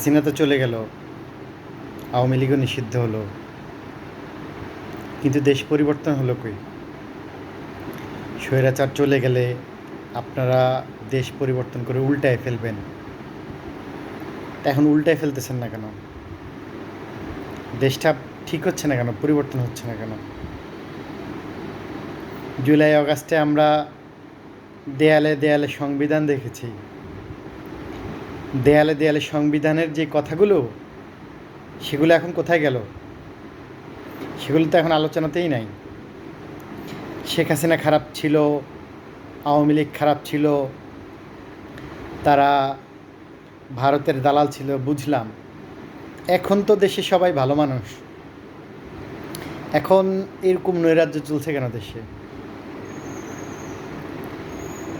হাসিনা তো চলে গেল। আওয়ামী লীগও নিষিদ্ধ হলো। কিন্তু দেশ পরিবর্তন হলো কই? স্বৈরাচার চলে গেলে আপনারা দেশ পরিবর্তন করে উল্টায় ফেলবেন। এখন উল্টায় ফেলতেছেন না কেন? দেশটা ঠিক হচ্ছে না কেন? পরিবর্তন হচ্ছে না কেন? জুলাই আগস্টে আমরা দেয়ালে দেয়ালে সংবিধান দেখেছি। দেয়ালে দেয়ালে সংবিধানের যে কথাগুলো, সেগুলো এখন কোথায় গেল? সেগুলো তো এখন আলোচনাতেই নাই। শেখ হাসিনা খারাপ ছিল, আওয়ামী লীগ খারাপ ছিল, তারা ভারতের দালাল ছিল, বুঝলাম। এখন তো দেশে সবাই ভালো মানুষ। এখন এরকম নৈরাজ্য চলছে কেন দেশে?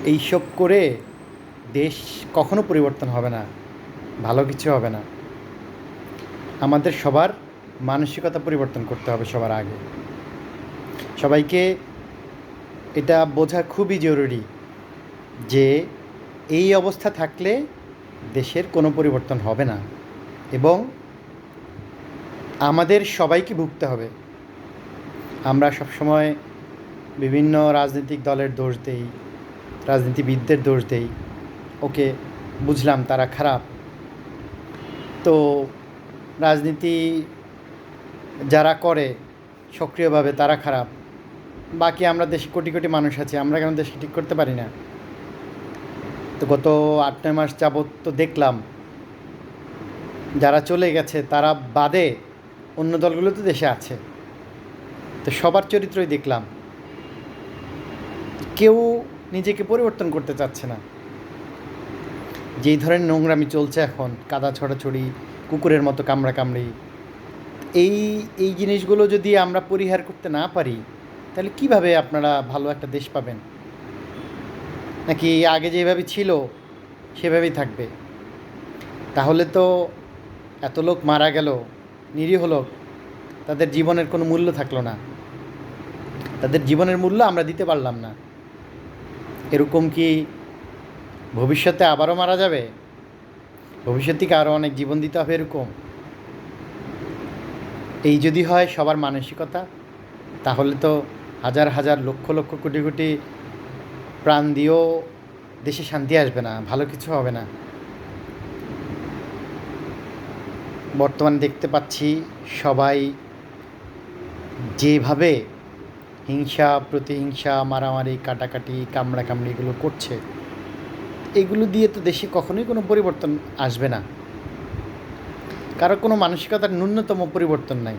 এইসব করে দেশ কখনো পরিবর্তন হবে না, ভালো কিছু হবে না। আমাদের সবার মানসিকতা পরিবর্তন করতে হবে সবার আগে। সবাইকে এটা বোঝা খুবই জরুরি যে এই অবস্থা থাকলে দেশের কোনো পরিবর্তন হবে না এবং আমাদের সবাইকে ভুগতে হবে। আমরা সবসময় বিভিন্ন রাজনৈতিক দলের দোষ দেই, রাজনীতিবিদদের দোষ দেই ওকে বুঝলাম তারা খারাপ। তো রাজনীতি যারা করে, সক্রিয়ভাবে তারা খারাপ। বাকি আমরা দেশে কোটি কোটি মানুষ আছি, আমরা কেন দেশকে ঠিক করতে পারি না? তো গত আট, নয় মাস যাবৎ তো দেখলাম, যারা চলে গেছে তারা বাদে অন্য দলগুলো তো দেশে আছে। তো সবার চরিত্রই দেখলাম। কেউ নিজেকে পরিবর্তন করতে চাচ্ছে না। যেই ধরনের নোংরামি চলছে এখন, কাদা ছড়াছড়ি, কুকুরের মতো কামড়া কামড়ি এই এই জিনিসগুলো যদি আমরা পরিহার করতে না পারি, তাহলে কীভাবে আপনারা ভালো একটা দেশ পাবেন? নাকি আগে যেভাবে ছিল, সেভাবেই থাকবে? তাহলে তো এত লোক মারা গেল, নিরীহ লোক, তাদের জীবনের কোনো মূল্য থাকল না। তাদের জীবনের মূল্য আমরা দিতে পারলাম না। এরকম কি ভবিষ্যতে আবারও মারা যাবে? ভবিষ্যৎ থেকে আরও অনেক জীবন দিতে হবে এরকম? এই যদি হয় সবার মানসিকতা, তাহলে তো হাজার হাজার লক্ষ লক্ষ কোটি কোটি প্রাণ দিয়েও দেশে শান্তি আসবে না, ভালো কিছু হবে না। বর্তমানে দেখতে পাচ্ছি সবাই যেভাবে হিংসা, প্রতিহিংসা, মারামারি, কাটাকাটি কামড়া কামড়ি এগুলো করছে এগুলো দিয়ে তো দেশে কখনোই কোনো পরিবর্তন আসবে না। কারও কোনো মানসিকতার ন্যূনতম পরিবর্তন নাই।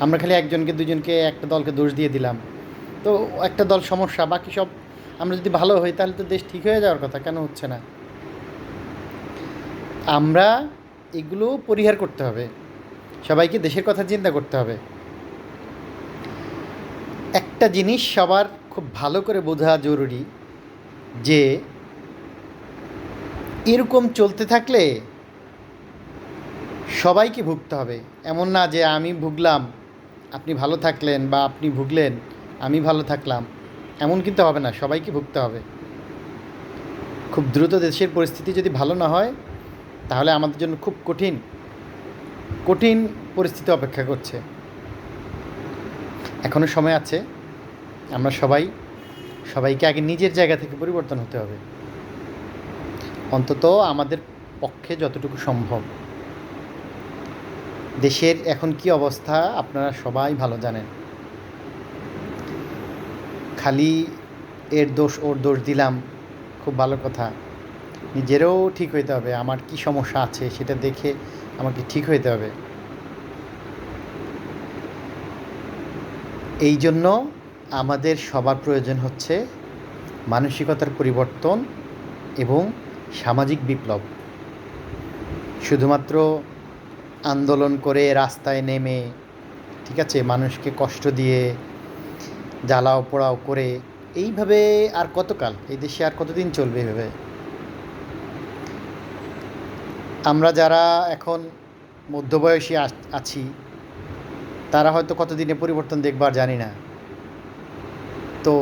আমরা খালি একজনকে, দুজনকে, একটা দলকে দোষ দিয়ে দিলাম। তো একটা দল সমস্যা, বাকি সব আমরা যদি ভালো হই, তাহলে তো দেশ ঠিক হয়ে যাওয়ার কথা, কেন হচ্ছে না? আমরা এগুলো পরিহার করতে হবে। সবাইকে দেশের কথা চিন্তা করতে হবে। একটা জিনিস সবার খুব ভালো করে বোঝা জরুরি যে এরকম চলতে থাকলে সবাইকে ভুগতে হবে। এমন না যে আমি ভুগলাম, আপনি ভালো থাকলেন বা আপনি ভুগলেন, আমি ভালো থাকলাম। এমন কিন্তু হবে না, সবাইকে ভুগতে হবে। খুব দ্রুত দেশের পরিস্থিতি যদি ভালো না হয়, তাহলে আমাদের জন্য খুব কঠিন কঠিন পরিস্থিতি অপেক্ষা করছে। এখনও সময় আছে, আমরা সবাই, সবাইকে আগে নিজের জায়গা থেকে পরিবর্তন হতে হবে। অন্তত আমাদের পক্ষে যতটুকু সম্ভব। দেশের এখন কি অবস্থা আপনারা সবাই ভালো জানেন। খালি এর দোষ, ওর দোষ দিলাম, খুব ভালো কথা। নিজেরও ঠিক হইতে হবে, আমার কি সমস্যা আছে সেটা দেখে আমাকে ঠিক হইতে হবে। এই জন্য আমাদের সবার প্রয়োজন হচ্ছে মানসিকতার পরিবর্তন এবং সামাজিক বিপ্লব। শুধুমাত্র আন্দোলন করে রাস্তায় নেমে, ঠিক আছে, মানুষকে কষ্ট দিয়ে জ্বালাও পোড়াও করে, এইভাবে আর কতকাল? এই দেশে আর কতদিন চলবে এভাবে? আমরা যারা এখন মধ্যবয়সী আছি তারা হয়তো কতদিনে পরিবর্তন দেখবার জানি না। তো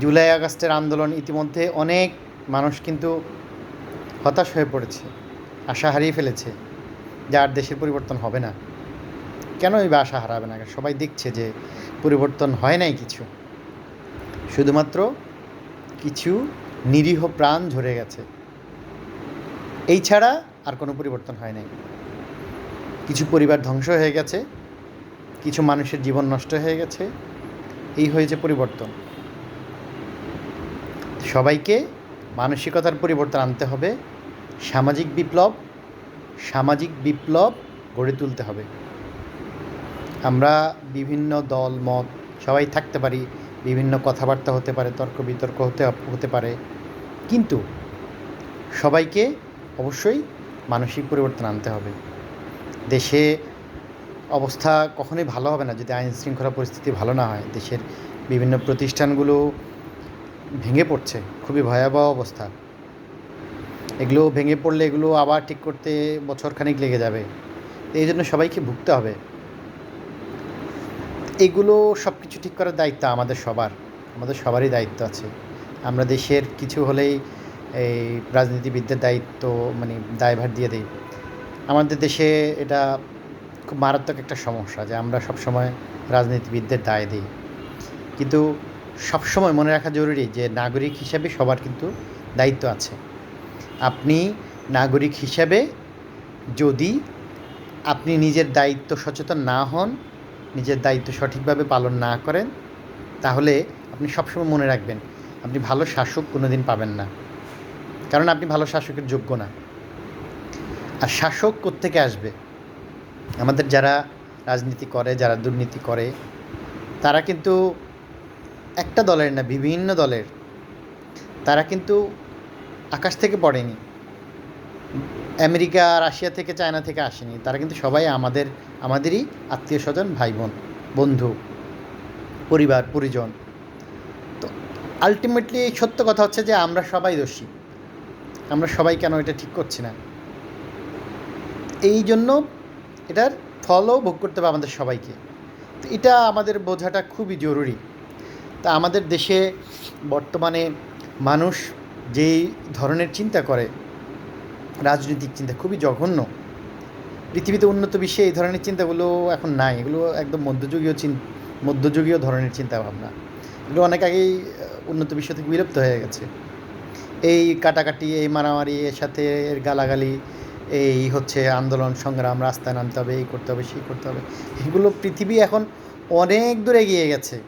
জুলাই আগস্টের আন্দোলন ইতিমধ্যে অনেক মানুষ কিন্তু হতাশ হয়ে পড়েছে, আশা হারিয়ে ফেলেছে যে আর দেশের পরিবর্তন হবে না। কেনই বা আশা হারাবে না? সবাই দেখছে যে পরিবর্তন হয় নাই কিছু। শুধুমাত্র কিছু নিরীহ প্রাণ ঝরে গেছে। এই ছাড়া আর কোনো পরিবর্তন হয় নাই। কিছু পরিবার ধ্বংস হয়ে গেছে, কিছু মানুষের জীবন নষ্ট হয়ে গেছে। এই হয়েছে পরিবর্তন। সবাইকে মানসিকতার পরিবর্তন আনতে হবে। সামাজিক বিপ্লব সামাজিক বিপ্লব গড়ে তুলতে হবে। আমরা বিভিন্ন দল, মত, সবাই থাকতে পারি, বিভিন্ন কথাবার্তা হতে পারে তর্ক বিতর্ক হতে হতে পারে। কিন্তু সবাইকে অবশ্যই মানসিক পরিবর্তন আনতে হবে। দেশে অবস্থা কখনোই ভালো হবে না যদি আইন শৃঙ্খলা পরিস্থিতি ভালো না হয়। দেশের বিভিন্ন প্রতিষ্ঠানগুলো ভেঙে পড়ছে। খুবই ভয়াবহ অবস্থা। এগুলো ভেঙে পড়লে এগুলো আবার ঠিক করতে বছরখানিক লেগে যাবে। এই জন্য সবাইকে ভুগতে হবে। এগুলো সব কিছু ঠিক করার দায়িত্ব আমাদের সবার। আমাদের সবারই দায়িত্ব আছে। আমরা দেশের কিছু হলেই এই রাজনীতিবিদদের দায়িত্ব মানে দায়ভার দিয়ে দিই। আমাদের দেশে এটা খুব মারাত্মক একটা সমস্যা যে আমরা সবসময় রাজনীতিবিদদের দায় দিই। কিন্তু সবসময় মনে রাখা জরুরি যে নাগরিক হিসাবে সবার কিন্তু দায়িত্ব আছে। আপনি নাগরিক হিসাবে যদি আপনি নিজের দায়িত্ব সচেতন না হন, নিজের দায়িত্ব সঠিকভাবে পালন না করেন, তাহলে আপনি সবসময় মনে রাখবেন, আপনি ভালো শাসক কোনো দিন পাবেন না। কারণ আপনি ভালো শাসকের যোগ্য না। আর শাসক কোত্থেকে আসবে? আমাদের যারা রাজনীতি করে, যারা দুর্নীতি করে, তারা কিন্তু একটা দলের না, বিভিন্ন দলের। তারা কিন্তু আকাশ থেকে পড়েনি। আমেরিকা রাশিয়া থেকে চায়না থেকে আসেনি। তারা কিন্তু সবাই আমাদের, আমাদেরই আত্মীয় স্বজন ভাই বোন বন্ধু, পরিবার, পরিজন। তো আলটিমেটলি এই সত্য কথা হচ্ছে যে আমরা সবাই দোষী। আমরা সবাই কেন এটা ঠিক করছি না? এই জন্য এটার ফলও ভোগ করতে হবে আমাদের সবাইকে। তো এটা আমাদের বোঝাটা খুবই জরুরি। তা আমাদের দেশে বর্তমানে মানুষ যেই ধরনের চিন্তা করে, রাজনৈতিক চিন্তা খুবই জঘন্য। পৃথিবীতে উন্নত বিশ্বে এই ধরনের চিন্তাগুলো এখন নাই। এগুলো একদম মধ্যযুগীয় চিন, মধ্যযুগীয় ধরনের চিন্তা ভাবনা এগুলো অনেক আগেই উন্নত বিশ্ব থেকে বিলুপ্ত হয়ে গেছে। এই কাটাকাটি, এই মারামারি, এর সাথে এর গালাগালি, এই হচ্ছে আন্দোলন, সংগ্রাম রাস্তায় নামতে হবে, এই করতে হবে, সেই করতে হবে। এগুলো পৃথিবী এখন অনেক দূর এগিয়ে গেছে।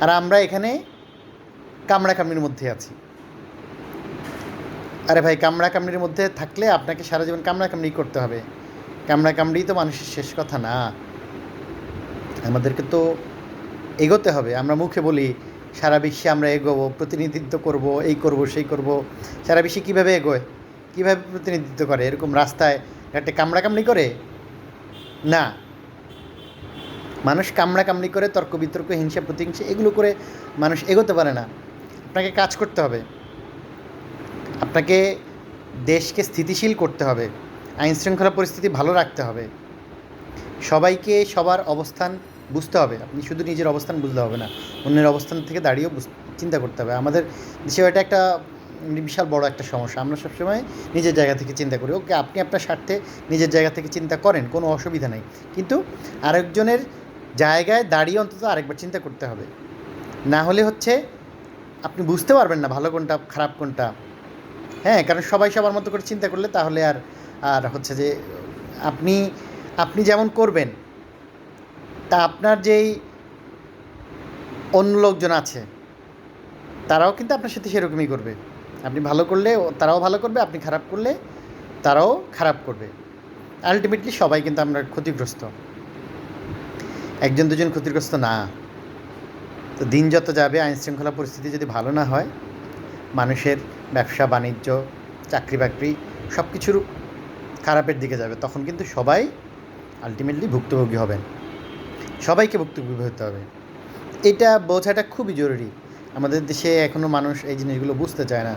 আর আমরা এখানে কামড়াকামড়ির মধ্যে আছি। আরে ভাই কামড়া কামড়ির মধ্যে থাকলে আপনাকে সারা জীবন কামড়াকামড়ি করতে হবে। কামড়াকামড়ি তো মানুষের শেষ কথা না। আমাদেরকে তো এগোতে হবে। আমরা মুখে বলি, সারা বিশ্বে আমরা এগোবো, প্রতিনিধিত্ব করব, এই করব, সেই করব। সারা বিশ্বে কীভাবে এগোয়? কীভাবে প্রতিনিধিত্ব করে? এরকম রাস্তায় একটা কামড়াকামড়ি করে? না। মানুষ কামড়াকামড়ি করে, তর্ক বিতর্ক, হিংসা, প্রতিহিংসা, এগুলো করে মানুষ এগোতে পারে না। আপনাকে কাজ করতে হবে। আপনাকে দেশকে স্থিতিশীল করতে হবে আইন শৃঙ্খলা পরিস্থিতি ভালো রাখতে হবে। সবাইকে সবার অবস্থান বুঝতে হবে, আপনি শুধু নিজের অবস্থান বুঝতে হবে না, অন্যের অবস্থান থেকে দাঁড়িয়েও চিন্তা করতে হবে। আমাদের দেশে এটা একটা বিশাল বড় একটা সমস্যা, আমরা সবসময় নিজের জায়গা থেকে চিন্তা করি। ওকে, আপনি আপনার স্বার্থে নিজের জায়গা থেকে চিন্তা করেন, কোনো অসুবিধা নেই। কিন্তু আরেকজনের জায়গায় দাঁড়িয়ে অন্তত আরেকবার চিন্তা করতে হবে। না হলে হচ্ছে আপনি বুঝতে পারবেন না ভালো কোনটা, খারাপ কোনটা। হ্যাঁ কারণ সবাই সবার মতো করে চিন্তা করলে তাহলে আর আর হচ্ছে যে আপনি আপনি যেমন করবেন, তা আপনার যেই অন্য লোকজন আছে, তারাও কিন্তু আপনার সাথে সেরকমই করবে। আপনি ভালো করলে তারাও ভালো করবে, আপনি খারাপ করলে তারাও খারাপ করবে। আলটিমেটলি সবাই কিন্তু আমরা ক্ষতিগ্রস্ত। একজন, দুজন ক্ষতিগ্রস্ত না। তো দিন যত যাবে আইন শৃঙ্খলা পরিস্থিতি যদি ভালো না হয়, মানুষের ব্যবসা, বাণিজ্য, চাকরি বাকরি সব কিছুর খারাপের দিকে যাবে। তখন কিন্তু সবাই আলটিমেটলি ভুক্তভোগী হবেন। সবাইকে ভুক্তভোগী হতে হবে। এটা বোঝাটা খুবই জরুরি। আমাদের দেশে এখনও মানুষ এই জিনিসগুলো বুঝতে চায় না।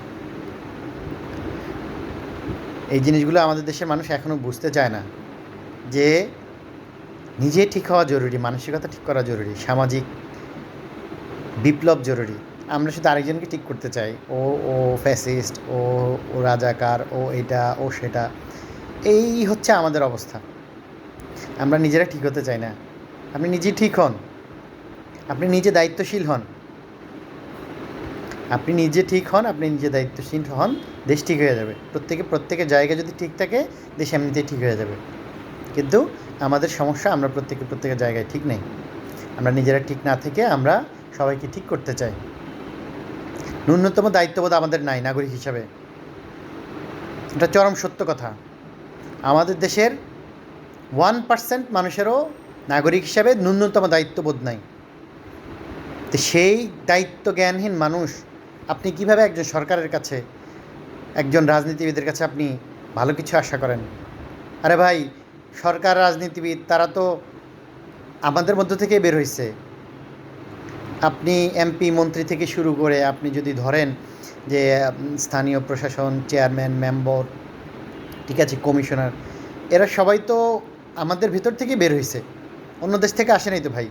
এই জিনিসগুলো আমাদের দেশের মানুষ এখনও বুঝতে চায় না। যে নিজে ঠিক হওয়া জরুরি, মানসিকতা ঠিক করা জরুরি, সামাজিক বিপ্লব জরুরি। আমরা শুধু আরেকজনকে ঠিক করতে চাই। ও ও ফ্যাসিস্ট ও ও রাজাকার, ও এটা, ও সেটা। এই হচ্ছে আমাদের অবস্থা। আমরা নিজেরা ঠিক হতে চাই না। আপনি নিজে ঠিক হন। আপনি নিজে দায়িত্বশীল হন। আপনি নিজে ঠিক হন, আপনি নিজে দায়িত্বশীল হন, দেশ ঠিক হয়ে যাবে। প্রত্যেকে, প্রত্যেকের জায়গা যদি ঠিক থাকে, দেশ এমনিতেই ঠিক হয়ে যাবে। কিন্তু আমাদের সমস্যা, আমরা প্রত্যেকে, প্রত্যেকের জায়গায় ঠিক নেই। আমরা নিজেরা ঠিক না থেকে আমরা সবাইকে ঠিক করতে চাই। ন্যূনতম দায়িত্ববোধ আমাদের নাই, নাগরিক হিসাবে। এটা চরম সত্য কথা। আমাদের দেশের ওয়ান পার্সেন্ট মানুষেরও নাগরিক হিসাবে ন্যূনতম দায়িত্ববোধ নাই। তো সেই দায়িত্ব জ্ঞানহীন মানুষ আপনি কীভাবে একজন সরকারের কাছে, একজন রাজনীতিবিদের কাছে আপনি ভালো কিছু আশা করেন? আরে ভাই, সরকার রাজনীতিবিদ, তারা তো আমাদের মধ্য থেকে বের হয়েছে আপনি এমপি মন্ত্রী থেকে শুরু করে আপনি যদি ধরেন যে স্থানীয় প্রশাসন, চেয়ারম্যান, মেম্বার, ঠিক আছে, কমিশনার, এরা সবাই তো আমাদের ভিতর থেকে বের হয়েছে অন্য দেশ থেকে আসে নাই তো ভাই।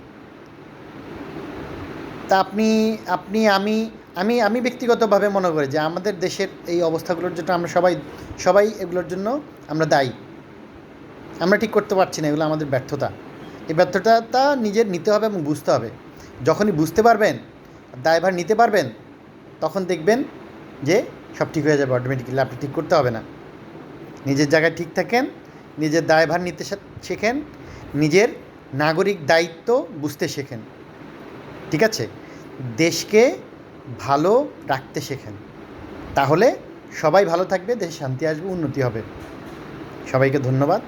তা আপনি আপনি, আমি আমি আমি ব্যক্তিগতভাবে মনে করি যে, আমাদের দেশের এই অবস্থাগুলোর জন্য আমরা সবাই সবাই এগুলোর জন্য আমরা দায়ী। আমরা ঠিক করতে পারছি না এগুলো আমাদের ব্যর্থতা। এই ব্যর্থতাটা নিজের নিতে হবে এবং বুঝতে হবে। যখনই বুঝতে পারবেন দায়ভার নিতে পারবেন, তখন দেখবেন যে সব ঠিক হয়ে যাবে অটোমেটিক্যালি আপনি ঠিক করতে হবে না। নিজের জায়গায় ঠিক থাকেন, নিজের দায়ভার নিতে শেখেন, নিজের নাগরিক দায়িত্ব বুঝতে শেখেন। ঠিক আছে? দেশকে ভালো রাখতে শেখেন। তাহলে সবাই ভালো থাকবে, দেশে শান্তি আসবে, উন্নতি হবে। সবাইকে ধন্যবাদ।